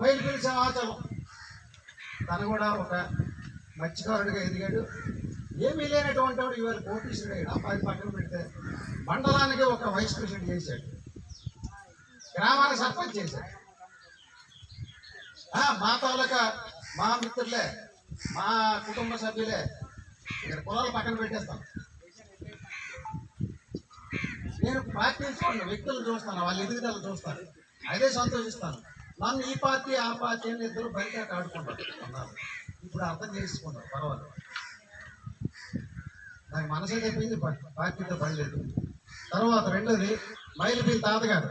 మైలుపల్లి సమాచారం తను కూడా ఒక మత్స్యకారుడిగా ఎదిగాడు. ఏమీ లేనటువంటి వాడు ఇవాళ కోటీశ్వరుడు అయ్యాడు. అబ్బాయి పక్కన పెడితే మండలానికి ఒక వైస్ ప్రెసిడెంట్ చేశాడు. గ్రామానికి సర్పంచ్ చేశాడు. మా తాలూకా మా మిత్రులే మా కుటుంబ సభ్యులే ఇక్కడ పొలాలు పక్కన పెట్టేస్తాం. నేను పార్టీని చూడండి వ్యక్తులు చూస్తాను వాళ్ళ ఎదుగుదల చూస్తాను. అదే సంతోషిస్తాను. నన్ను ఈ పార్టీ ఆ పార్టీ అని ఇద్దరు బయట ఆడుకుంటారు అన్నారు. ఇప్పుడు అర్థం చేసుకున్నారు పర్వాలేదు. నాకు మనసే చెప్పింది పార్టీతో పని తర్వాత రెండోది మైలుపల్లి తాతగారు.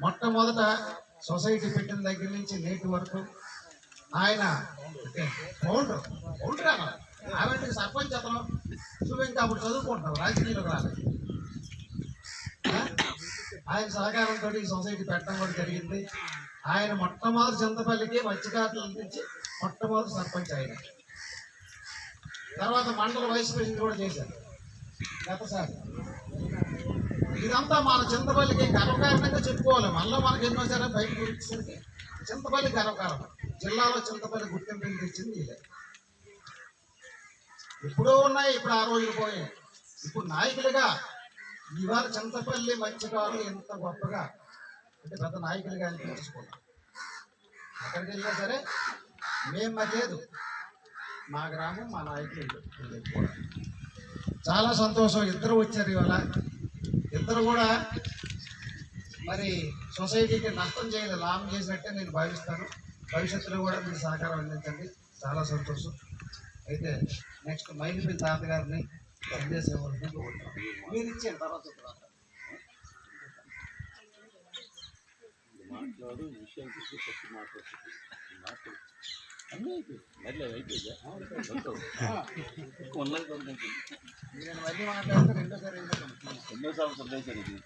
మొట్టమొదట సొసైటీ పెట్టిన దగ్గర నుంచి నేటి వరకు ఆయన ఫౌండర్ ఫౌండర్ అన్న సర్పంచ్ అతను నువ్వు ఇంకా అప్పుడు చదువుకుంటున్నావు రాజకీయాలకు రాలేదు. ఆయన సహకారంతో ఈ సొసైటీ పెట్టడం కూడా జరిగింది. ఆయన మొట్టమొదటి చింతపల్లికి మత్స్యకారులు నుంచి మొట్టమొదటి సర్పంచ్ ఆయన. తర్వాత మండల వైస్ ప్రెసిడెంట్ కూడా చేశారు. గతసారి ఇదంతా మన చింతపల్లికి గర్వకారణంగా చెప్పుకోవాలి. మళ్ళీ మనకి ఎన్నో సరే బయటకు వచ్చేసరికి చింతపల్లి గర్వకారణం. జిల్లాలో చింతపల్లి గుర్తింపు తెచ్చింది ఇదే ఎప్పుడో ఉన్నాయి ఇప్పుడు ఆ రోజులు పోయాయి. ఇప్పుడు నాయకులుగా ఇవాళ చింతపల్లి మత్స్యకారులు ఎంత గొప్పగా అంటే పెద్ద నాయకులుగా తెలుసుకున్నాం ఎక్కడికి వెళ్ళినా సరే మేము లేదు మా గ్రామం మా నాయకులు చాలా సంతోషం. ఇద్దరు వచ్చారు ఇవాళ. ఇద్దరు కూడా మరి సొసైటీకి నష్టం చేయలేదు లాభం చేసినట్టే నేను భావిస్తాను. భవిష్యత్తులో కూడా మీరు సహకారం అందించండి. చాలా సంతోషం. అయితే నెక్స్ట్ మైలిపల్లి తాతగారిని సందేశం మీరు ఇచ్చారు తర్వాత. మాట్లాడు విషయం చూసి ఫస్ట్ మాట్లాడుతుంది మాట్లాడు. అన్నీ అయిపోయింది మళ్ళీ అయిపోయిందా ఉన్నది. ఎన్నో ఇది.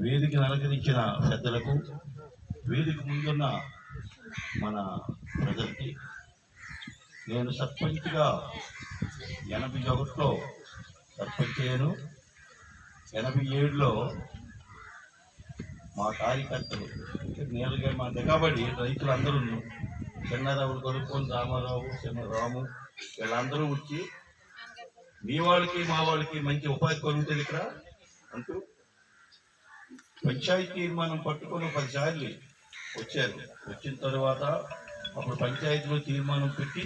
వేదికను అలంకరించిన పెద్దలకు వేదిక ముందున్న మన ప్రజలకి నేను సర్పంచ్గా ఎనభై ఒకటిలో సర్పంచ్ అయ్యాను. ఎనభై ఏడులో మా కార్యకర్తలు నేలగా మా దిగబడి రైతులందరూ చిన్నారావులు కొనుక్కొని రామారావు చిన్న రాము వీళ్ళందరూ వచ్చి మీ వాళ్ళకి మా వాళ్ళకి మంచి ఉపాధి కలుగుతుంది ఇక్కడ అంటూ పంచాయతీ తీర్మానం పట్టుకొని పదిసార్లు వచ్చారు. వచ్చిన తర్వాత అప్పుడు పంచాయతీలో తీర్మానం పెట్టి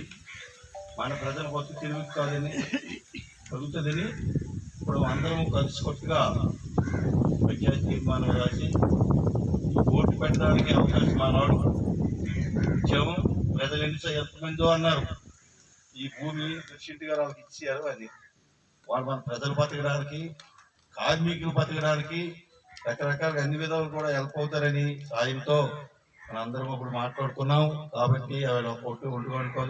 మన ప్రజల కొత్త తిరుగు కాదని కలుగుతుందని ఇప్పుడు అందరం కలిసికొట్టుగా పంచాయతీ తీర్మానం రాసి ఓటు పెట్టడానికి అవకాశం మానవాడు ఇచ్చాము. ప్రజలు ఎన్ని ఎంతమందో అన్నారు. ఈ భూమి ప్రెసిడెంట్ గారు వాళ్ళకి ఇచ్చారు అది. వాళ్ళు మన ప్రజలు బతకడానికి కార్మికులు బతకడానికి రకరకాల అన్ని విధాలు కూడా హెల్ప్ అవుతారని సాయంతో మనందరం ఇప్పుడు మాట్లాడుకున్నాం. కాబట్టి ఆవిడ పొట్టు వండుకోనుకోదు